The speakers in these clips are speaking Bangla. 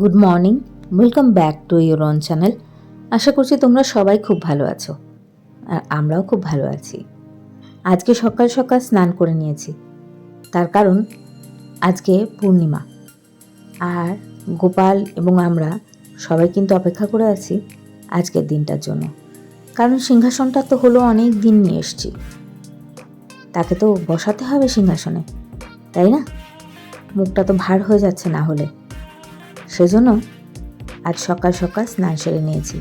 Good morning welcome back to your own channel আশা করছি তোমরা সবাই খুব ভালো আছো। আর আমরাও খুব ভালো আছি। আজকে সকাল সকাল স্নান করে নিয়েছি। তার কারণ আজকে পূর্ণিমা। আর গোপাল এবং আমরা সবাই কিন্তু অপেক্ষা করে আছি আজকের দিনটার জন্য। কারণ সিংহাসনটা তো হলো অনেক দিন নিয়ে এসছি। তাকে তো বসাতে হবে সিংহাসনে। তাই না? মুখটা তো ভার হয়ে যাচ্ছে না হলে। সেজন্য আজ সকাল সকাল স্নান সেরে নিয়েছি।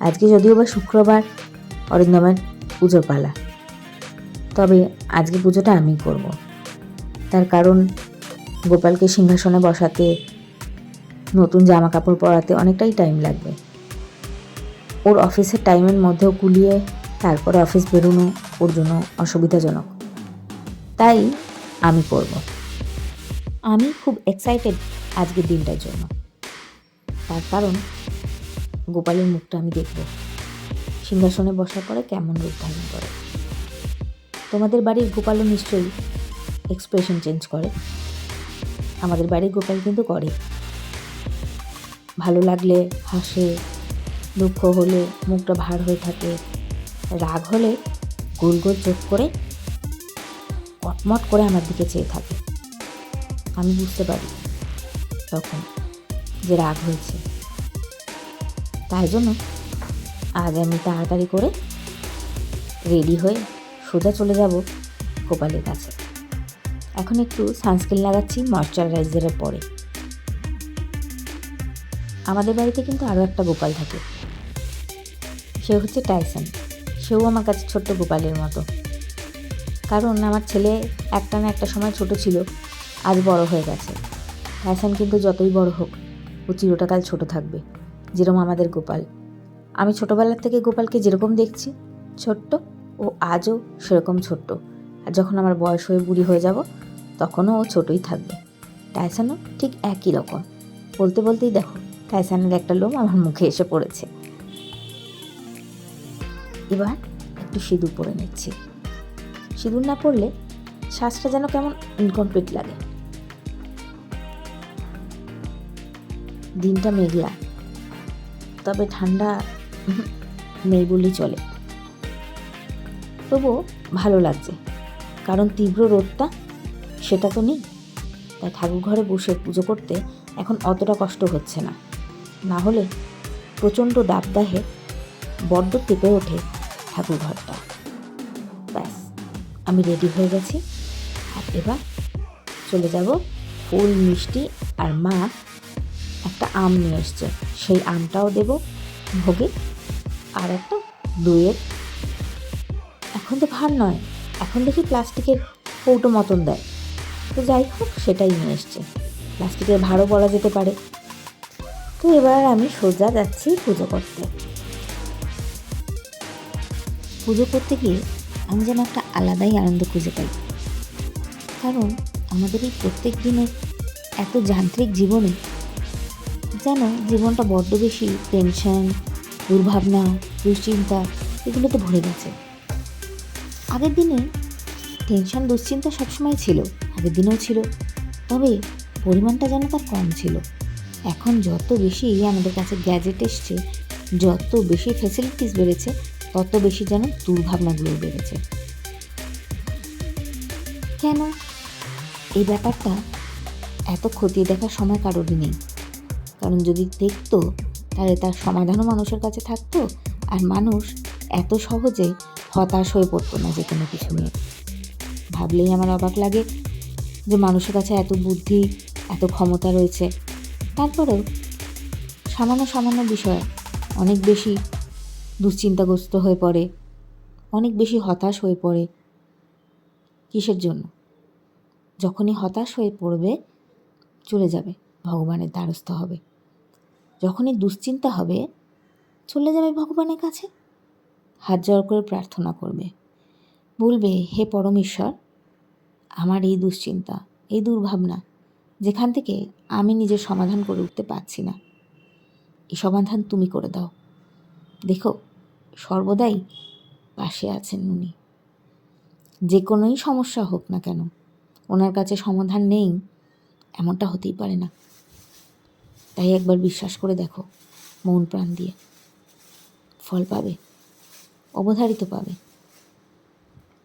আজকে যদিও বা শুক্রবার, অরিন্দমের পুজোর পালা। তবে আজকে পুজোটা আমি করব। তার কারণ গোপালকে সিংহাসনে বসাতে, নতুন জামা কাপড় পরাতে অনেকটাই টাইম লাগবে। ওর অফিসের টাইমের মধ্যেও কুলিয়ে তারপরে অফিস বেরোনো ওর জন্য অসুবিধাজনক। তাই আমি করব। আমি খুব এক্সাইটেড আজকের দিনটার জন্য। তার কারণ গোপালের মুখটা আমি দেখব। সিংহাসনে বসার পরে কেমন রূপ ধারণ করে। তোমাদের বাড়ির গোপালও নিশ্চয়ই এক্সপ্রেশন চেঞ্জ করে। আমাদের বাড়ির গোপাল কিন্তু করে। ভালো লাগলে হাসে, দুঃখ হলে মুখটা ভার হয়ে থাকে। রাগ হলে গোল গোল চোখ করে কটমট করে আমার দিকে চেয়ে থাকে। আমি বুঝতে পারি তখন। যে রাগ হয়েছে। তাই জন্য আজ আমি তাড়াতাড়ি করে রেডি হয়ে সোজা চলে যাব গোপালের কাছে। এখন একটু সানস্ক্রিন লাগাচ্ছি ময়শ্চারাইজারের পরে। আমাদের বাড়িতে কিন্তু আরও একটা গোপাল থাকে। সে হচ্ছে টাইসন। সেও আমার কাছে ছোট্ট গোপালের মতো। কারণ আমার ছেলে একটা না একটা সময় ছোট ছিল, আজ বড় হয়ে গেছে। টাইসন কিন্তু যতই বড় হোক ও চিরটাকাল ছোট থাকবে, যেরকম আমাদের গোপাল। আমি ছোটোবেলার থেকে গোপালকে যেরকম দেখছি, ছোট্ট ও আজও সেরকম ছোট্ট। আর যখন আমার বয়স হয়ে বুড়ি হয়ে যাব, তখনও ও ছোটই থাকবে। টাইসানও ঠিক একই রকম। বলতে বলতেই দেখো, টাইসানের একটা লোম আমার মুখে এসে পড়েছে। এবার একটু সিঁদুর পরে নিচ্ছি। সিঁদুর না পড়লে শ্বাসটা যেন কেমন ইনকমপ্লিট লাগে। দিনটা মেঘলা। তবে ঠান্ডা নেই বললেই চলে। তবুও ভালো লাগছে, কারণ তীব্র রোদটা সেটা তো নেই। তাই ঠাকুর ঘরে বসে পুজো করতে এখন অতটা কষ্ট হচ্ছে না। না হলে প্রচণ্ড দাবদাহে বড্ড কেঁপে ওঠে ঠাকুর ঘরটা ব্যাস, আমি রেডি হয়ে গেছি। আর এবার চলে যাব ফুল, মিষ্টি আর মা একটা আম নিয়ে এসছে। সেই আমটাও দেব। ভোগে আর একটা দইয়ের এখন তো ভার নয়। এখন দেখি প্লাস্টিকের কৌটো মতন দেয়। তো যাই হোক, সেটাই নিয়ে এসছে। প্লাস্টিকের ভাড়ও বলা যেতে পারে। তো এবার আমি সোজা যাচ্ছি পুজো করতে। পুজো করতে গিয়ে আমি যেন একটা আলাদাই আনন্দ খুঁজে পাই। কারণ আমাদের এই প্রত্যেক দিনের এত যান্ত্রিক জীবনে যেন জীবনটা বড্ড বেশি টেনশন দুর্ভাবনা, দুশ্চিন্তা, এগুলোতে ভরে গেছে। আগের দিনে টেনশন দুশ্চিন্তা সবসময় ছিল, আগের দিনেও ছিল, তবে পরিমাণটা যেন তার কম ছিল। এখন যত বেশি আমাদের কাছে গ্যাজেট এসছে, যত বেশি ফেসিলিটিস বেড়েছে, তত বেশি যেন দুর্ভাবনাগুলো বেড়েছে। কেন? এই ব্যাপারটা এত খতিয়ে দেখার সময় কারোরই নেই। কারণ যদি দেখতো, তাহলে তার সমাধানও মানুষের কাছে থাকতো আর মানুষ এত সহজে হতাশ হয়ে পড়তো না যে কোনো কিছু নিয়ে। ভাবলেই আমার অবাক লাগে যে মানুষের কাছে এত বুদ্ধি, এত ক্ষমতা রয়েছে। তারপরেও সামান্য সামান্য বিষয়ে অনেক বেশি দুশ্চিন্তাগ্রস্ত হয়ে পড়ে, অনেক বেশি হতাশ হয়ে পড়ে কিসের জন্য? যখনই হতাশ হয়ে পড়বে, চলে যাবে, ভগবানের দ্বারস্থ হবে। যখনই দুশ্চিন্তা হবে, চলে যাবে ভগবানের কাছে? হাত জোড় করে প্রার্থনা করবে। বলবে, হে পরমেশ্বর, আমার এই দুশ্চিন্তা, এই দুর্ভাবনা, যেখান থেকে আমি নিজের সমাধান করে উঠতে পারছি না। এই সমাধান তুমি করে দাও। দেখো, সর্বদাই পাশে আছেন উনি। যে কোনোই সমস্যা হোক না কেন, ওনার কাছে সমাধান নেই, এমনটা হতেই পারে না। তাই একবার বিশ্বাস করে দেখো, মন প্রাণ দিয়ে। ফল পাবে, অবধারিত পাবে।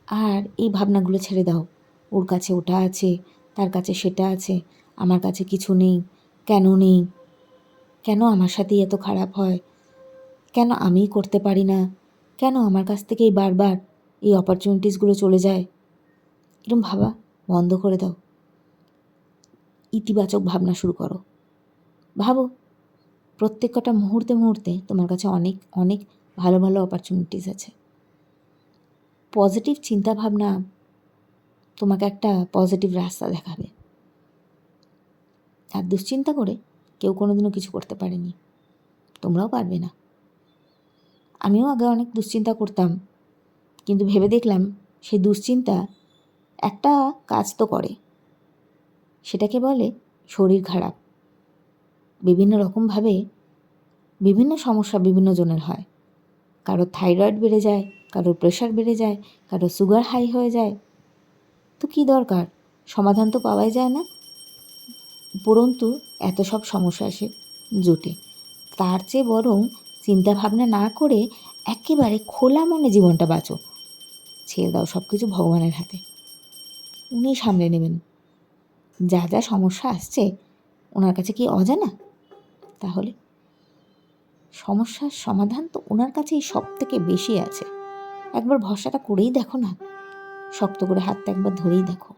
আর এই ভাবনাগুলো ছেড়ে দাও। ওর কাছে ওটা আছে, তার কাছে সেটা আছে, আমার কাছে কিছু নেই, কেন নেই? কেন আমার সাথেই এত খারাপ হয়? কেন আমিই করতে পারি না? কেন আমার কাছ থেকেই বারবার এই অপরচুনিটিসগুলো চলে যায়? এরকম ভাবা বন্ধ করে দাও। ইতিবাচক ভাবনা শুরু করো। ভাবো প্রত্যেক কটা মুহূর্তে মুহূর্তে তোমার কাছে অনেক অনেক ভালো ভালো অপরচুনিটিস আছে। পজিটিভ চিন্তা ভাবনা তোমাকে একটা পজিটিভ রাস্তা দেখাবে। আর দুশ্চিন্তা করে কেউ কোনোদিনও কিছু করতে পারেনি। তোমরাও পারবে না। আমিও আগে অনেক দুশ্চিন্তা করতাম, কিন্তু ভেবে দেখলাম সেই দুশ্চিন্তা একটা কাজ তো করে। সেটাকে বলে শরীর খারাপ। বিভিন্ন রকমভাবে বিভিন্ন সমস্যা বিভিন্ন জনের হয়। কারোর থাইরয়েড বেড়ে যায় কারোর প্রেশার বেড়ে যায় কারোর সুগার হাই হয়ে যায়। তো কী দরকার? সমাধান তো পাওয়াই যায় না। উপরন্তু এত সব সমস্যা এসে জোটে। তার চেয়ে বরং চিন্তা ভাবনা না করে একেবারে খোলা মনে জীবনটা বাঁচো। ছেড়ে দাও সব কিছু ভগবানের হাতে। উনি সামলে নেবেন। যা যা সমস্যা আসছে, ওনার কাছে কি অজানা? তাহলে? সমস্যার সমাধান তো ওনার কাছেই সব থেকে বেশি আছে। একবার ভরসাটা করেই দেখো না। শক্ত করে হাতটা একবার ধরেই দেখো।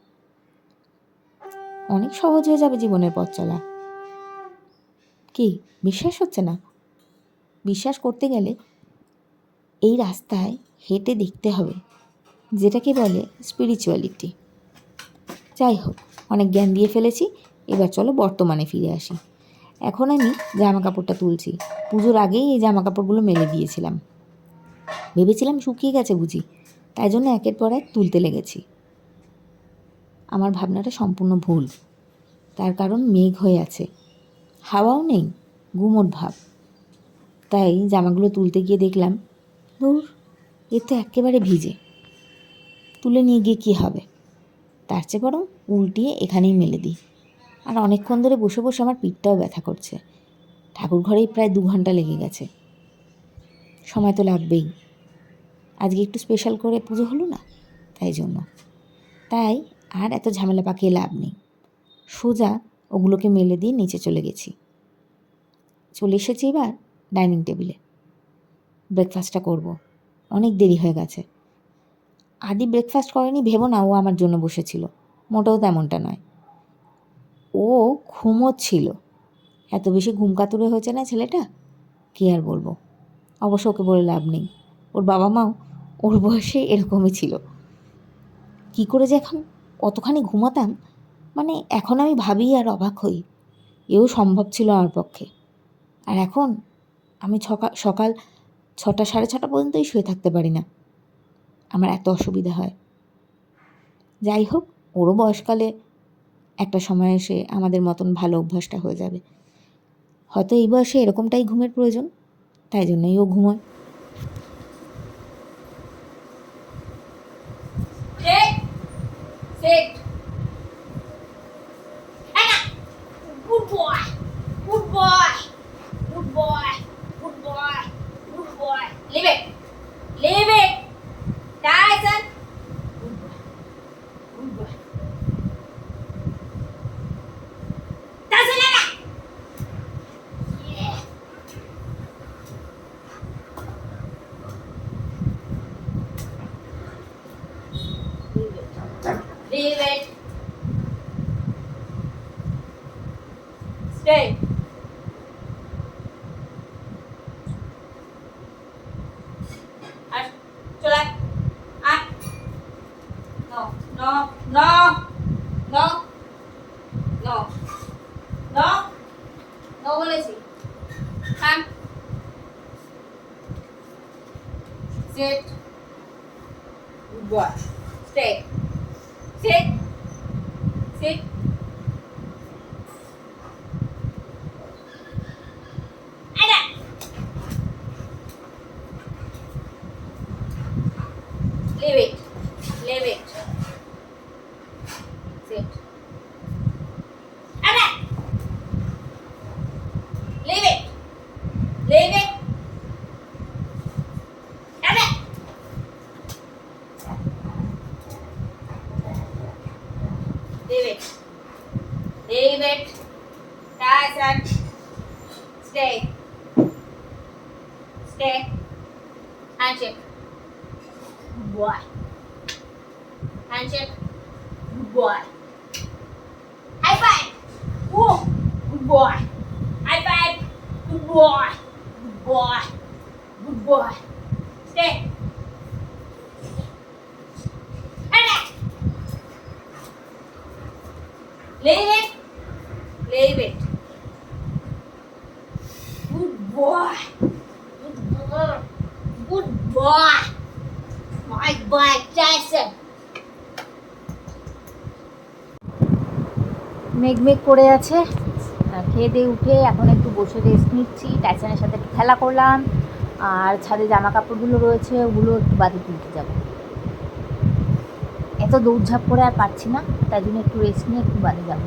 অনেক সহজ হয়ে যাবে জীবনের পথ চলা। কি, বিশ্বাস হচ্ছে না? বিশ্বাস করতে গেলে এই রাস্তায় হেঁটে দেখতে হবে, যেটাকে বলে স্পিরিচুয়ালিটি যাই হোক, অনেক জ্ঞান দিয়ে ফেলেছি, এবার চলো বর্তমানে ফিরে আসি। এখন আমি জামা কাপড়টা তুলছি। পুজোর আগেই এই জামা কাপড়গুলো মেলে দিয়েছিলাম। ভেবেছিলাম শুকিয়ে গেছে বুঝি, তাই জন্য একের পর এক তুলতে লেগেছি। আমার ভাবনাটা সম্পূর্ণ ভুল। তার কারণ মেঘ হয়ে আছে। হাওয়াও নেই, গুমোট ভাব। তাই জামাগুলো তুলতে গিয়ে দেখলাম দূর এ তো একেবারে ভিজে। তুলে নিয়ে গিয়ে কী হবে? তার চেয়ে বরং উল্টিয়ে এখানেই মেলে দিই। আর অনেকক্ষণ ধরে বসে বসে আমার পিঠটাও ব্যথা করছে। ঠাকুর ঘরেই প্রায় দু ঘণ্টা লেগে গেছে। সময় তো লাগবেই। আজকে একটু স্পেশাল করে পুজো হলো না? তাই জন্য। তাই আর এত ঝামেলা পাকিয়ে লাভ নেই। সোজা ওগুলোকে মেলে দিয়ে নিচে চলে গেছি। চলে এসেছি এবার ডাইনিং টেবিলে ব্রেকফাস্টটা করব। অনেক দেরি হয়ে গেছে। আদি ব্রেকফাস্ট করেনি, ভেবো না ও আমার জন্য বসেছিল। মোটেও তেমনটা নয়। ও ঘুমোচ্ছিল। এত বেশি ঘুম কাতুরে হয়েছে না ছেলেটা? কী আর বলব? অবশ্য ওকে বলে লাভ নেই। ওর বাবা মাও ওর বয়সে এরকমই ছিল। কী করে যে এখন অতখানি ঘুমাতাম? মানে এখন আমি ভাবি আর অবাক হই। এও সম্ভব ছিল আমার পক্ষে। আর এখন আমি সকাল ছটা, সাড়ে ছটা পর্যন্তই শুয়ে থাকতে পারি না। আমার এত অসুবিধা হয়। যাই হোক, ওরও বয়সকালে একটা সময় এসে আমাদের মতন ভালো অভ্যাসটা হয়ে যাবে। হয়তো এই বয়সে এরকমটাই ঘুমের প্রয়োজন, তাই জন্যই ও ঘুমোয়। Sit. Leave it. Stay. Ah. Sit. Good boy. Stay. Sit. Sit. Leave it. Leave it. Tyson. Stay. Stay. Handshake. Boy. Handshake. Good boy. High five. Whoa. Good boy. High five. Good boy. Good boy. Good boy. Stay. Leave it. মেঘ করে আছে। খেয়ে দিয়ে উঠে এখন একটু বসে রেস্ট নিচ্ছি। টাইসনের সাথে খেলা করলাম। আর ছাদে জামা কাপড়গুলো রয়েছে, ওগুলো একটু বাদে তুলতে যাব। এত দৌড়ঝাঁপ করে আর পারছি না, তাই জন্য একটু রেস্ট নিয়ে একটু বাদে যাব।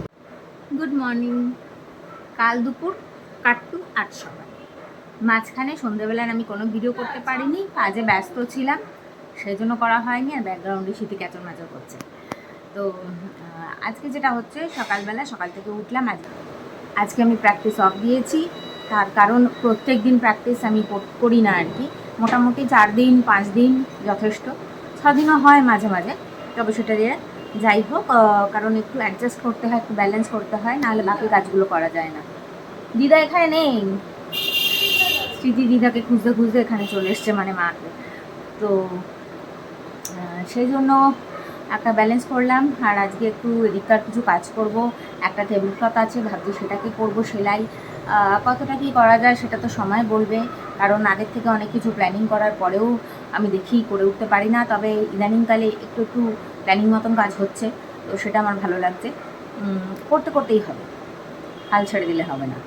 গুড মর্নিং কাল দুপুর কাটটু আট সকাল মাঝখানে সন্ধ্যেবেলায় আমি কোনো ভিডিও করতে পারিনি, কাজে ব্যস্ত ছিলাম সেই জন্য করা হয়নি আর ব্যাকগ্রাউন্ডে শীতে ক্যাচর ম্যাচর করছে। তো আজকে যেটা হচ্ছে সকালবেলা সকাল থেকে উঠলাম, আজ, আজকে আমি প্র্যাকটিস অফ দিয়েছি। তার কারণ প্রত্যেক দিন প্র্যাকটিস আমি করি না আর কি। মোটামুটি চার দিন, পাঁচ দিন যথেষ্ট। ছ দিনও হয় মাঝে মাঝে, তবে সেটা দিয়ে যাই হোক কারণ একটু অ্যাডজাস্ট করতে হয়, একটু ব্যালেন্স করতে হয়, নাহলে বাকি কাজগুলো করা যায় না। দিদা এখানে নেই? স্মৃতি দিদাকে খুঁজতে খুঁজতে এখানে চলে এসছে মানে মাকে। তো সেই জন্য একটা ব্যালেন্স করলাম, আর আজকে একটু এদিককার কিছু কাজ করব। একটা টেবিল ক্লথ আছে, ভাবছি সেটাকে করব সেলাই। কতটা কী করা যায় সেটা তো সময় বলবে, কারণ আগের থেকে অনেক কিছু প্ল্যানিং করার পরেও আমি দেখি করে উঠতে পারি না। তবে ইদানিংকালে একটু একটু প্ল্যানিং মতন কাজ হচ্ছে, তো সেটা আমার ভালো লাগছে। করতে করতেই হবে, হাল ছেড়ে দিলে হবে না।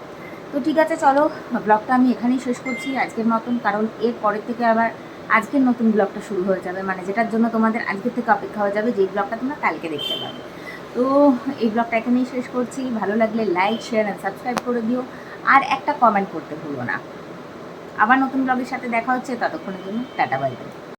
তো ঠিক আছে, চলো ব্লগটা আমি এখানেই শেষ করছি। আজকের মতন, কারণ এর পরের থেকে আবার আজকের নতুন ব্লগটা শুরু হয়ে যাবে। মানে যেটার জন্য তোমাদের আজকের থেকে অপেক্ষা হয়ে যাবে যে ব্লগটা তোমরা কালকে দেখতে পাবে। তো এই ব্লগটা এখানেই শেষ করছি। ভালো লাগলে লাইক শেয়ার অ্যান্ড সাবস্ক্রাইব করে দিও। আর একটা কমেন্ট করতে ভুলো না। আবার নতুন ব্লগের সাথে দেখা হচ্ছে, ততক্ষণের জন্য টাটা বাই বাই